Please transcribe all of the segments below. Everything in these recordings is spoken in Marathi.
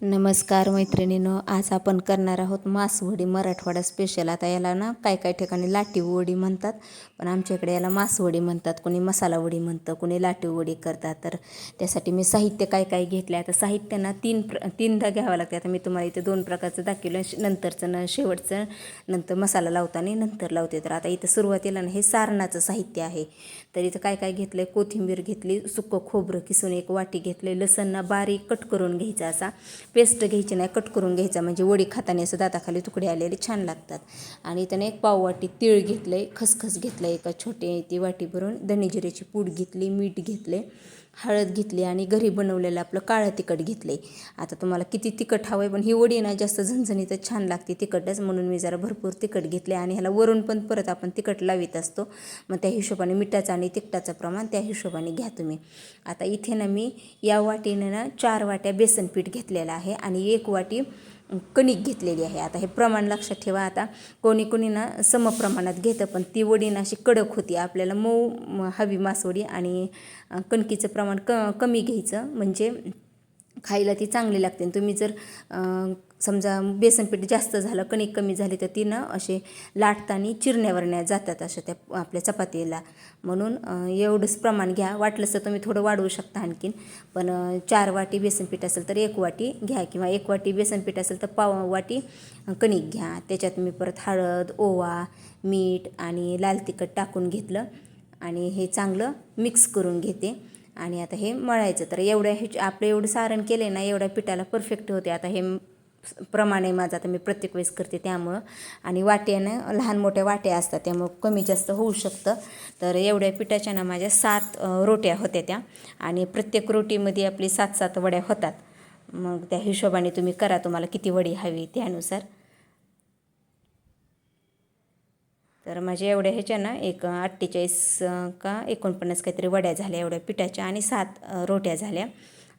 नमस्कार मैत्रिणीनं आज आपण करणार आहोत मासवडी मराठवाडा स्पेशल आता याला ना काय काय ठिकाणी लाटीवडी म्हणतात पण आमच्याकडे याला मासवडी म्हणतात कोणी मसाला वडी म्हणतं कोणी लाटीवडी करतात. तर त्यासाठी मी साहित्य काय काय घेतलं आहे आता साहित्य ना तीन प्र तीनदा घ्यावं लागतं आता मी तुम्हाला इथे दोन प्रकारचं दाखवलं श- नंतरचं ना शेवटचं नंतर मसाला लावताना नंतर लावते. तर आता इथं सुरुवातीला ना हे सारणाचं साहित्य आहे. तर इथं काय काय घेतलं आहे कोथिंबीर घेतली सुकं खोबरं किसून एक वाटी घेतले लसण ना बारीक कट करून घ्यायचा असा. पेस्ट घ्यायची नाही कट करून घ्यायचा. म्हणजे वडी खाताना असं दाताखाली तुकडे आलेले छान लागतात. आणि त्याने एक पाव वाटी तीळ घेतलं आहे खसखस घेतलं आहे एका छोटे ती वाटी भरून. धने जिऱ्याची पूड घेतली मीठ घेतले हळद घेतली आणि घरी बनवलेलं आपलं काळं तिखट घेतलं. आहे आता तुम्हाला किती तिखट हवं आहे पण ही वडी ना जास्त झणझणीतच छान लागते तिखटच. म्हणून मी जरा भरपूर तिखट घेतले आणि ह्याला वरून पण परत आपण तिखट लावित असतो. मग त्या हिशोबाने मिठाचं आणि तिखटाचं प्रमाण त्या हिशोबाने घ्या तुम्ही. आता इथे ना मी या वाटीने ना चार वाट्या बेसन पीठ घेतलेलं आहे आणि एक वाटी कणिक घेतलेली आहे. आता हे प्रमाण लक्षात ठेवा. आता कोणी कोणी ना समप्रमाणात घेतं पण ती वडी ना अशी कडक होती. आपल्याला मऊ हवी मासवडी आणि कणकीचं प्रमाण क कमी घ्यायचं. म्हणजे खायला ती चांगली लागते. आणि तुम्ही जर समजा बेसनपीठ जास्त झालं कणिक कमी झाली तर तिनं असे लाटताना चिरण्यावरण्या जातात अशा त्या आपल्या चपातीला. म्हणून एवढंच प्रमाण घ्या. वाटलंच तर तुम्ही थोडं वाढवू शकता आणखीन. पण चार वाटी बेसनपीठ असेल तर एक वाटी घ्या किंवा एक वाटी बेसनपीठ असेल तर पाव वाटी कणिक घ्या. त्याच्यात मी परत हळद ओवा मीठ आणि लाल तिखट टाकून घेतलं आणि हे चांगलं मिक्स करून घेते. आणि आता हे मळायचं. तर एवढ्या हे आपलं एवढं सारण केलं ना एवढ्या पिठाला परफेक्ट होते. आता हे प्रमाणे माझं आता मी प्रत्येक वेळेस करते त्यामुळं. आणि वाट्यानं लहान मोठ्या वाट्या असतात त्यामुळं कमी जास्त होऊ शकतं. तर एवढ्या पिठाच्या ना माझ्या सात रोट्या होत्या त्या. आणि प्रत्येक रोटीमध्ये आपली सात सात वड्या होतात. मग त्या हिशोबाने तुम्ही करा तुम्हाला किती वडी हवी त्यानुसार. तर माझ्या एवढ्या ह्याच्या ना एक अठ्ठेचाळीस का एकोणपन्नास काहीतरी वड्या झाल्या एवढ्या पिठाच्या आणि सात रोट्या झाल्या.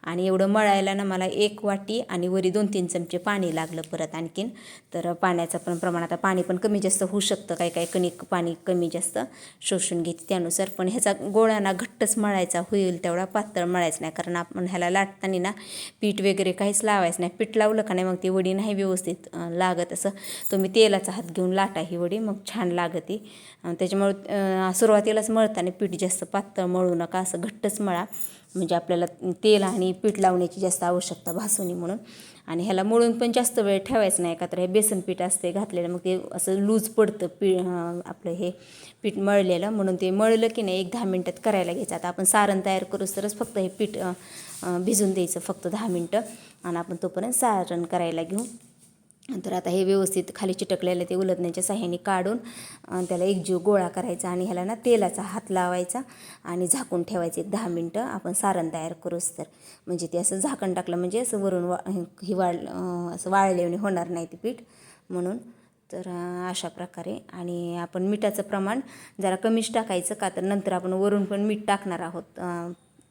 आणि एवढं मळायला ना मला एक वाटी आणि वरी दोन तीन चमचे पाणी लागलं परत आणखीन. तर पाण्याचं पण प्रमाण आता पाणी पण कमी जास्त होऊ शकतं. काही काही कणिक पाणी कमी जास्त शोषून घेते त्यानुसार. पण ह्याचा गोळ्यांना घट्टच मळायचा होईल तेवढा पातळ मळायचा नाही. कारण आपण ह्याला लाटताना ना पीठ वगैरे काहीच लावायचं नाही. पीठ लावलं का नाही मग ती वडी नाही व्यवस्थित लागत. असं तुम्ही तेलाचा हात घेऊन लाटा ही वडी मग छान लागते. त्याच्यामुळे त्याच्यामुळं सुरुवातीलाच मळताना पीठ जास्त पातळ मळू नका. असं घट्टच मळा. म्हणजे आपल्याला तेल आणि पीठ लावण्याची जास्त आवश्यकता भासू नये म्हणून. आणि ह्याला मळून पण जास्त वेळ ठेवायचं नाही. एकत्र तर हे बेसन पीठ असते घातलेलं मग ते असं लूज पडतं पी आपलं हे पीठ मळलेलं. म्हणून ते मळलं की नाही एक दहा मिनटात करायला घ्यायचं. आता आपण सारण तयार करूच तरच फक्त हे पीठ भिजून द्यायचं फक्त दहा मिनटं. आणि आपण तोपर्यंत सारण करायला घेऊ. तर आता हे व्यवस्थित खाली चिटकलेलं ते उलटण्याच्या साह्याने काढून त्याला एकजीव गोळा करायचा आणि ह्याला ना तेलाचा हात लावायचा आणि झाकून ठेवायचे एक दहा मिनटं. आपण सारण तयार करूच तर. म्हणजे ते असं झाकण टाकलं म्हणजे असं वरून वा ही वाळ असं वाळलेवणी होणार नाही ते पीठ म्हणून. तर अशा प्रकारे. आणि आपण मिठाचं प्रमाण जरा कमीच टाकायचं का तर नंतर आपण वरून पण मीठ टाकणार आहोत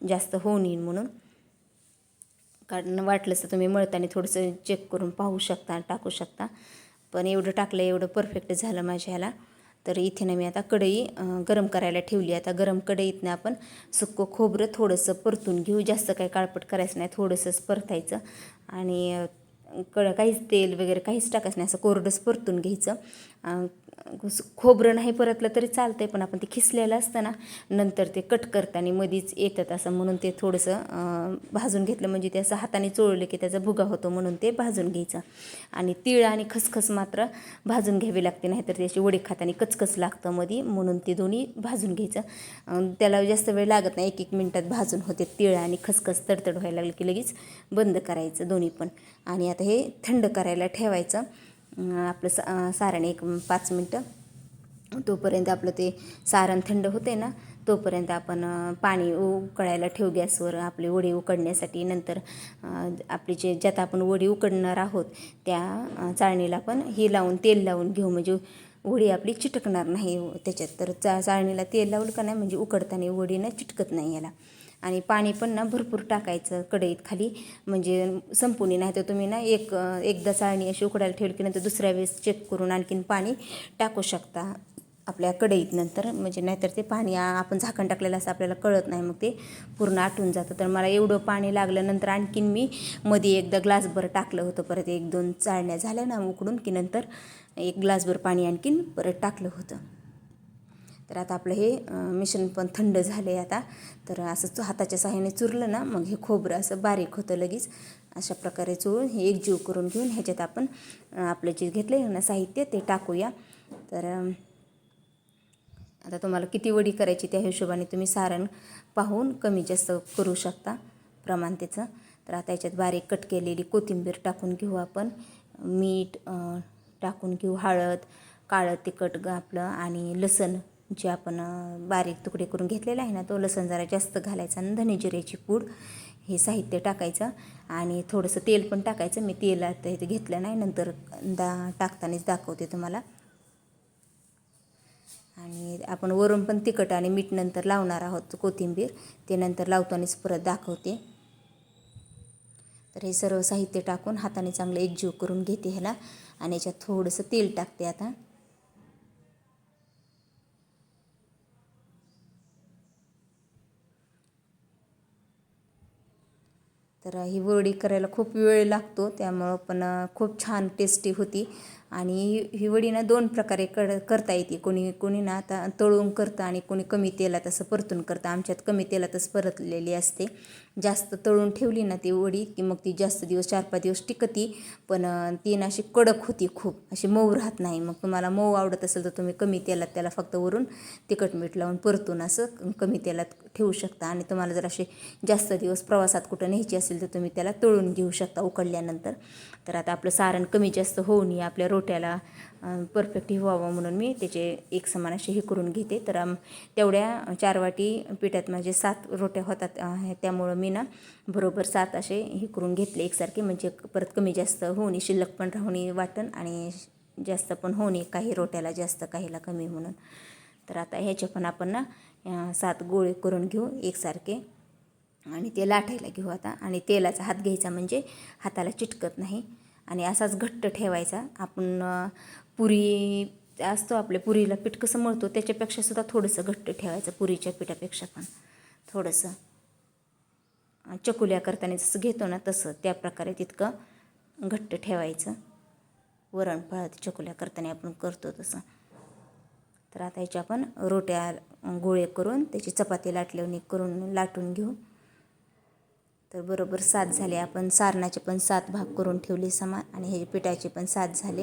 जास्त होऊ नये म्हणून. कारण वाटलंच तर तुम्ही मळताना थोडंसं चेक करून पाहू शकता टाकू शकता. पण एवढं टाकलं एवढं परफेक्ट झालं माझ्या ह्याला. तर इथे ना मी आता कढई गरम करायला ठेवली. आता गरम कढईतनं आपण सुक्कं खोबरं थोडंसं परतून घेऊ. जास्त काही काळपट करायचं नाही थोडंसंच परतायचं. आणि अं, कड काहीच तेल वगैरे काहीच टाकायचं नाही. असं कोरडंच परतून घ्यायचं. घुस खोबरं नाही परतलं तरी चालतं आहे पण आपण ते खिसलेलं असतं ना नंतर ते कट करताना मधीच येतात असं म्हणून ते थोडंसं भाजून घेतलं म्हणजे ते असं हाताने चोळलं की त्याचा भुगा होतो म्हणून ते भाजून घ्यायचं. आणि तीळ आणि खसखस मात्र भाजून घ्यावी लागते नाहीतर त्याची वडे खाताना कचकच लागतं मध्ये म्हणून ते दोन्ही भाजून घ्यायचं. त्याला जास्त वेळ लागत नाही एक एक मिनटात भाजून होते तीळ आणि खसखस तडतड व्हायला लागलं की लगेच बंद करायचं दोन्ही पण. आणि आता हे थंड करायला ठेवायचं. आपलं सा सारण एक पाच मिनटं. तोपर्यंत आपलं ते सारण थंड होते ना तोपर्यंत आपण पाणी उकळायला ठेव गॅसवर आपली वडी उकडण्यासाठी. नंतर आपली जे ज्यात आपण वडी उकडणार आहोत त्या चाळणीला पण हे लावून तेल लावून घेऊ. म्हणजे वडी आपली चिटकणार नाही त्याच्यात. तर चा चाळणीला तेल लावलं का नाही म्हणजे उकडताना वडी ना चिटकत नाही याला. आणि पाणी पण ना भरपूर टाकायचं कढईत खाली. म्हणजे संपून नाही तर तुम्ही ना एक एकदा चाळणी अशी उकडायला ठेवली की नंतर दुसऱ्या वेळेस चेक करून आणखीन पाणी टाकू शकता. आपल्या कढईत नंतर. म्हणजे नाहीतर ते पाणी आपण झाकण टाकलेलं असं आपल्याला कळत नाही. मग ते पूर्ण आटून जातं. तर मला एवढं पाणी लागल्यानंतर आणखीन मी मध्ये एकदा ग्लासभर टाकलं होतं. परत एक दोन चाळण्या झाल्या ना उकडून की नंतर एक ग्लासभर पाणी आणखीन परत टाकलं होतं. तर आता आपलं हे मिशन मिश्रण पण थंड झालं आहे आता. तर असं चु- हाताच्या सहाय्याने चुरलं ना मग हे खोबरं असं बारीक होतं लगेच. अशा प्रकारे चुळून हे एकजीव करून घेऊन ह्याच्यात आपण आपलं जे घेतलं ना साहित्य ते टाकूया. तर आता तुम्हाला किती वडी करायची त्या हिशोबाने तुम्ही सारण पाहून कमी जास्त करू शकता प्रमाण त्याचं तर आता याच्यात बारीक कट केलेली कोथिंबीर टाकून घेऊ आपण. मीठ टाकून घेऊ हळद काळं तिखट आपलं आणि लसण जे आपण बारीक तुकडे करून घेतलेला आहे ना तो लसण जरा जास्त घालायचा आणि धने जिऱ्याची पूड हे साहित्य टाकायचं आणि थोडंसं तेल पण टाकायचं. मी तेल आता इथे घेतलं नाही नंतर दा टाकतानाच दाखवते तुम्हाला. आणि आपण वरून पण तिखट आणि मीठ नंतर लावणार आहोत कोथिंबीर ते नंतर लावतानाच परत दाखवते. तर हे सर्व साहित्य टाकून हाताने चांगलं एकजीव करून घेते ह्याला आणि याच्यात थोडंसं तेल टाकते आता. तर ही वडी करायला खूप वेळ लागतो. त्यामुळं पण खूप छान टेस्टी होती. आणि ही- ही वडी ना दोन प्रकारे कड करता येते. कोणी कोणी ना आता तळून करतं आणि कोणी कमी तेलात असं परतून करतं. आमच्यात कमी तेलातच परतलेली असते. जास्त तळून ठेवली ना ती वडी की मग ती जास्त दिवस चार पाच दिवस टिकती. पण ती ना अशी कडक होती खूप. अशी मऊ राहत नाही. मग तुम्हाला मऊ आवडत असेल तर तुम्ही कमी तेलात त्याला फक्त वरून तिखट मीठ लावून परतून असं कमी तेलात ठेवू शकता. आणि तुम्हाला जर असे जास्त दिवस प्रवासात कुठं न्यायची असेल तर तुम्ही त्याला तळून घेऊ शकता उकडल्यानंतर. तर आता आपलं सारण कमी जास्त होऊ नये आपल्या रोट्याला परफेक्ट व्हावं म्हणून मी त्याचे एक समान असे हे करून घेते. तर तेवढ्या चार वाटी पिठात माझे सात रोट्या होतात त्यामुळं मी ना बरोबर सात असे हे करून घेतले एकसारखे. म्हणजे परत कमी जास्त होऊ शिल्लक पण राहू वाटण आणि जास्त पण होऊन काही रोट्याला जास्त काहीला कमी म्हणून. तर आता ह्याचे पण आपण ना सात गोळे करून घेऊ एकसारखे. आणि ते लाटायला घेऊ आता. आणि तेलाचा हात घ्यायचा म्हणजे हाताला चिटकत नाही. आणि असाच घट्ट ठेवायचा. आपण पुरी असतो आपल्या पुरीला पीठ कसं मळतो त्याच्यापेक्षा सुद्धा थोडंसं घट्ट ठेवायचं पुरीच्या पिठापेक्षा पण. थोडंसं. चकुल्या करताना जसं घेतो ना तसं त्या प्रकारे तितकं घट्ट ठेवायचं. वरण चकुल्या करताना आपण करतो तसं. तर आता याच्या आपण रोट्या गोळे करून त्याची चपाती लाटल्याने करून लाटून घेऊ. तर बरोबर सात झाले. आपण सारणाचे पण सात भाग करून ठेवले समान आणि हे पिठाचे पण सात झाले.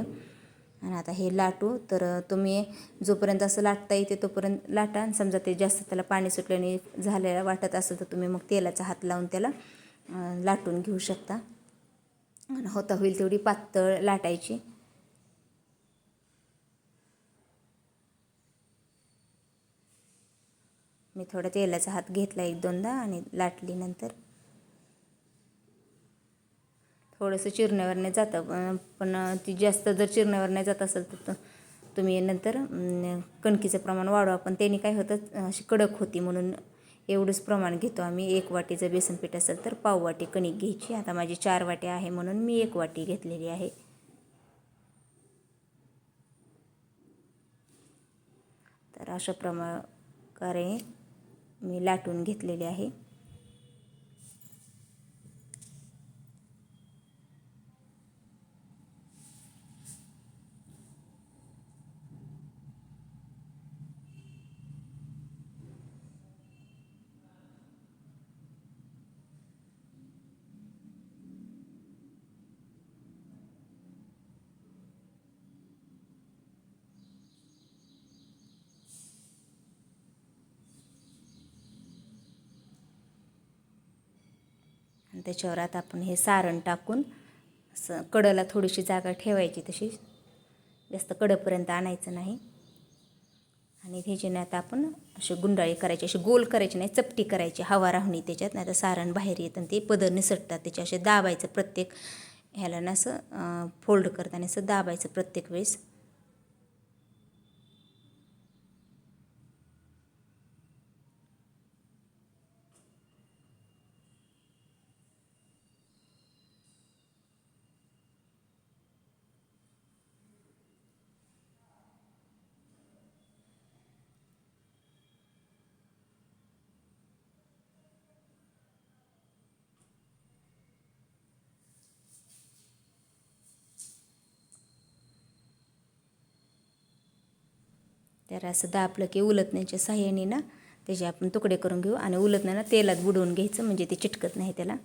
आणि आता हे लाटू. तर तुम्ही जोपर्यंत असं लाटता येते तोपर्यंत लाटा आणि समजा ते जास्त त्याला पाणी सुटल्याने झालेलं वाटत असेल तर तुम्ही मग तेलाचा हात लावून त्याला लाटून घेऊ शकता. आणि होता होईल तेवढी पातळ लाटायची. मी थोडा तेलाचा हात घेतला एक दोनदा आणि लाटली नंतर. थोडंसं चिरण्यावर नाही जातं. पण- ती जास्त जर चिरण्यावर नाही जात असेल तर त- तुम्ही नंतर कणकीचं प्रमाण वाढवा. पण त्याने काय होतं अशी कडक होती म्हणून एवढंच प्रमाण घेतो आम्ही. एक वाटी जर बेसन पीठ असेल तर पाव वाटी कणिक घ्यायची. आता माझी चार वाटी आहे म्हणून मी एक वाटी घेतलेली आहे. तर अशा प्रकारे मी लाटून घेतलेली आहे. त्याच्यावर आता आपण हे सारण टाकून असं कडला थोडीशी जागा ठेवायची तशी. जास्त कडपर्यंत आणायचं नाही. आणि त्याच्याने आता आपण अशी गुंडाळी करायची अशी गोल करायची नाही चपटी करायची हवा राहणी त्याच्यात. नाही तर सारण बाहेर येतं आणि ते पदर निसटतात. त्याचे असे दाबायचं प्रत्येक ह्याला ना असं फोल्ड करताना असं दाबायचं प्रत्येक वेळेस. तर असं दाबलं की उलटण्याच्या साह्याने ना त्याचे आपण तुकडे करून घेऊ आणि उलटण्याला तेलात बुडवून घ्यायचं म्हणजे ते चिटकत नाही त्याला.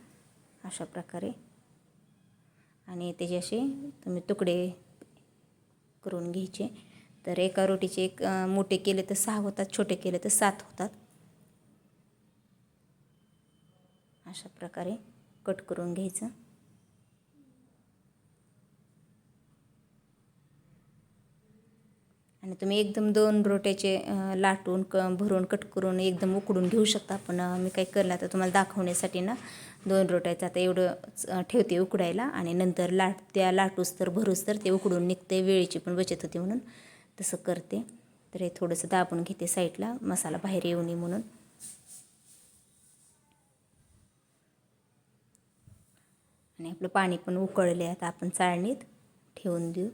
अशा प्रकारे. आणि त्याचे असे तुम्ही तुकडे करून घ्यायचे. तर एका रोटीचे एक मोठे केले तर सहा होतात छोटे केले तर सात होतात. अशा प्रकारे कट करून घ्यायचं. आणि तुम्ही एकदम दोन रोट्याचे लाटून क भरून कट करून एकदम उकडून घेऊ शकता. पण मी काय करलं आता तुम्हाला दाखवण्यासाठी ना दोन रोट्याचं आता एवढं ठेवते उकडायला. आणि नंतर लाट त्या लाटूस तर भरूस तर ते उकडून निघते वेळेची पण बचत होते म्हणून. तसं करते. तर हे थोडंसं दाबून घेते साईडला मसाला बाहेर येऊ नये म्हणून. आणि आपलं पाणी पण उकळले आता आपण चाळणीत ठेवून देऊ.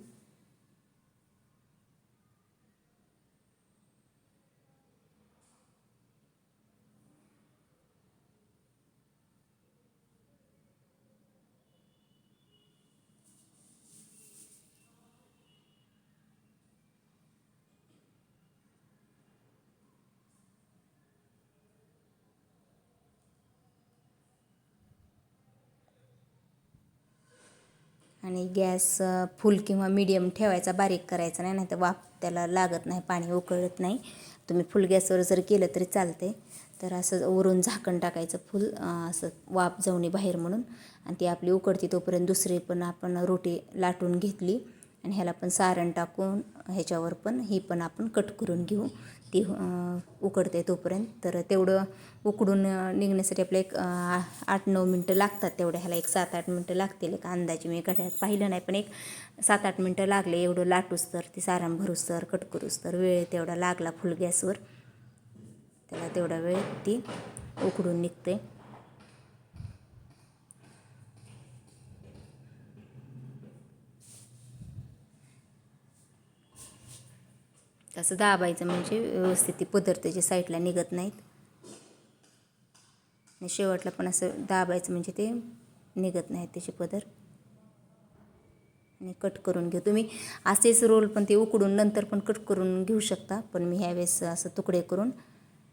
आणि गॅस फुल किंवा मीडियम ठेवायचा बारीक करायचा नाही नाही तर वाफ त्याला लागत नाही पाणी उकळत नाही. तुम्ही फुल गॅसवर जर केलं तरी चालते तर असं वरून झाकण टाकायचं फुल असं वाफ जाऊनी बाहेर म्हणून. आणि ती आपली उकडती तोपर्यंत दुसरी पण आपण रोटी लाटून घेतली. आणि ह्याला पण सारण टाकून ह्याच्यावर पण ही पण आपण कट करून घेऊ. ती उकडते तोपर्यंत. तर तेवढं उकडून निघण्यासाठी आपलं एक आठ नऊ मिनटं लागतात तेवढ्या ह्याला एक सात आठ मिनटं लागतील. एक अंदाजे मी घड्यात पाहिलं नाही पण एक सात आठ मिनटं लागले. एवढं लाटूस तर ती सारण भरूस तर कट करूस तर वेळ तेवढा लागला फुल गॅसवर. त्याला तेवढा वेळ ती उकडून निघते. तसं दाबायचं म्हणजे व्यवस्थित ती पदर त्याच्या साईडला निघत नाहीत. आणि शेवटला पण असं दाबायचं म्हणजे ते निघत नाहीत त्याचे पदर आणि कट करून घेऊ. तुम्ही असेच रोल पण ते उकडून नंतर पण कट करून घेऊ शकता पण मी ह्यावेळेस असं तुकडे करून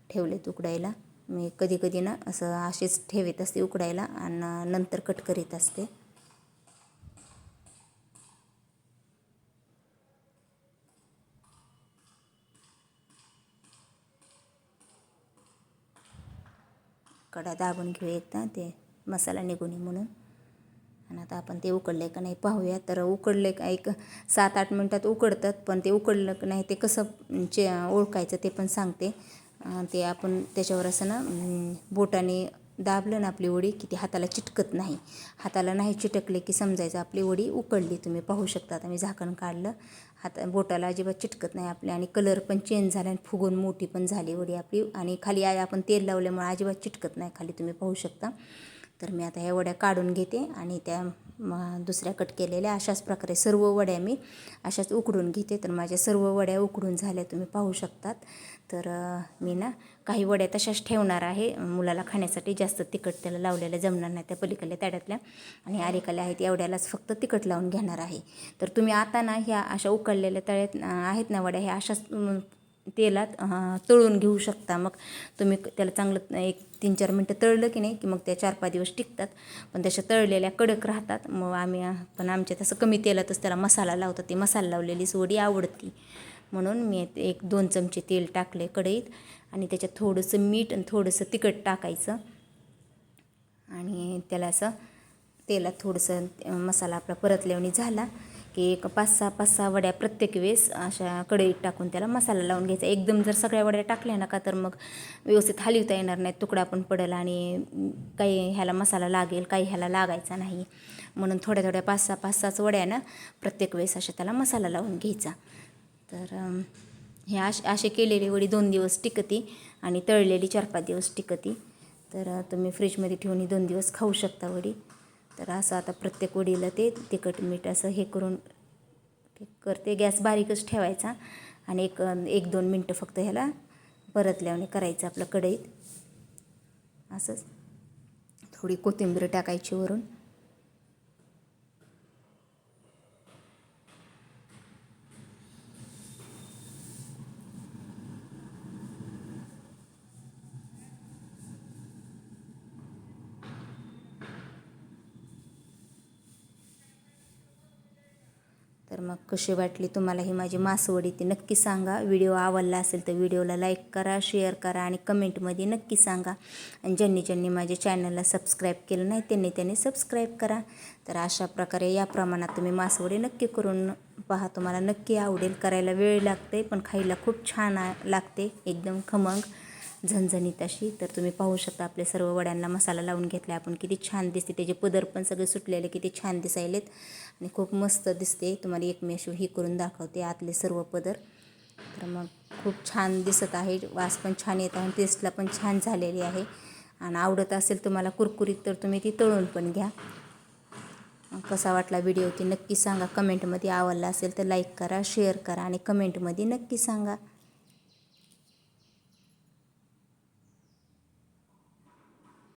ठेवले उकडायला मी कधी कधी ना असं असेच ठेवत असते उकडायला आणि नंतर कट करीत असते. कडा दाबून घेऊ एकदा ते मसाला निघून म्हणून. आणि आता आपण ते उकडले का नाही पाहूया तर उकडले का एक सात आठ मिनटात उकडतात पण ते उकडलं का नाही ते कसं चे ओळखायचं ते पण सांगते. ते आपण त्याच्यावर असं ना बोटाने दाबलं ना आपली वडी की ती हाताला चिटकत नाही. हाताला नाही चिटकले की समजायचं आपली वडी उकडली तुम्ही. पाहू शकता आता मी झाकण काढलं. हाता बोटाला अजिबात चिटकत नाही आपल्या आणि कलर पण चेंज झाला आणि फुगून मोठी पण झाली वडी आपली. आणि खाली आ- आपण तेल लावल्यामुळे अजिबात चिटकत नाही खाली तुम्ही पाहू शकता. तर मी आता ह्या वड्या काढून घेते आणि त्या दुसऱ्या कट केलेल्या अशाच प्रकारे सर्व वड्या मी अशाच उकडून घेते. तर माझ्या सर्व वड्या उकडून झाल्या तुम्ही पाहू शकतात. तर मी ना काही वड्या तशाच ठेवणार आहे. मुलाला खाण्यासाठी जास्त तिखट त्याला लावलेल्या जमणार नाही त्या पलीकडल्या ताड्यातल्या आणि आरेकाल्या आहेत एवढ्यालाच फक्त तिखट लावून घेणार आहे. तर तुम्ही आता ना ह्या अशा उकडलेल्या तळ्यात आहेत ना वड्या ह्या अशाच तेलात तळून घेऊ शकता. मग तुम्ही त्याला चांगलं एक तीन चार मिनटं तळलं की नाही की मग त्या चार पाच दिवस टिकतात. पण तशा तळलेल्या कडक राहतात. मग आम्ही पण आमच्या तसं कमी तेलातच त्याला मसाला लावतात. ती मसाला लावलेलीच वडी आवडती. म्हणून मी एक दोन चमचे तेल टाकले कढईत. आणि त्याच्यात थोडंसं मीठ आणि थोडंसं तिखट टाकायचं. आणि त्याला असं तेलात थोडंसं मसाला आपला परतल्यावणी झाला की एक पाच सहा पाच सहा वड्या प्रत्येक वेळेस अशा कढईत टाकून त्याला मसाला लावून घ्यायचा. एकदम जर सगळ्या वड्या टाकल्या ना का तर मग व्यवस्थित हलवता येणार नाही तुकडा पण पडेल आणि काही ह्याला मसाला लागेल काही ह्याला लागायचा नाही. म्हणून थोड्या थोड्या पाच सहा पाच सहाच वड्यानं प्रत्येक वेळेस अशा त्याला मसाला लावून घ्यायचा. तर हे अश असे केलेली वडी दोन दिवस टिकती आणि तळलेली चार पाच दिवस टिकती. तर तुम्ही फ्रीजमध्ये ठेवून दोन दिवस खाऊ शकता वडी. तर असं आता प्रत्येक वडीला ते तिखट मीठ असं हे करून करते. गॅस बारीकच ठेवायचा आणि एक एक दोन मिनटं फक्त ह्याला परतल्याने करायचं आपलं कढईत. असंच. थोडी कोथिंबीर टाकायची वरून. तर मग कशी वाटली तुम्हाला ही माझी मासवडी ती? नक्की सांगा. व्हिडिओ आवडला असेल तर व्हिडिओला लाईक करा शेअर करा आणि कमेंटमध्ये नक्की सांगा. आणि ज्यांनी ज्यांनी माझ्या चॅनलला सबस्क्राईब केलं नाही त्यांनी त्यांनी सबस्क्राईब करा. तर अशा प्रकारे या प्रमाणात तुम्ही मासवडी नक्की करून पहा. तुम्हाला नक्की आवडेल. करायला वेळ लागते पण खायला खूप छान लागते. एकदम खमंग. झणझणीत अशी. तर तुम्ही पाहू शकता आपल्या सर्व वड्यांना मसाला लावून घेतला आपण. किती छान दिसते. त्याचे पदर पण सगळे सुटलेले किती छान दिसायलेत. आणि खूप मस्त दिसते. तुम्हाला एक मी अशी ही करून दाखवते आतले सर्व पदर. तर मग खूप छान दिसत आहे. वास पण छान येत आहे. टेस्टला पण छान झालेली आहे. आणि आवडत असेल तुम्हाला कुरकुरीत तर तुम्ही ती तळून पण घ्या. कसा वाटला व्हिडिओ ती नक्की सांगा. कमेंटमध्ये आवडला असेल तर लाईक करा शेअर करा आणि कमेंटमध्ये नक्की सांगा.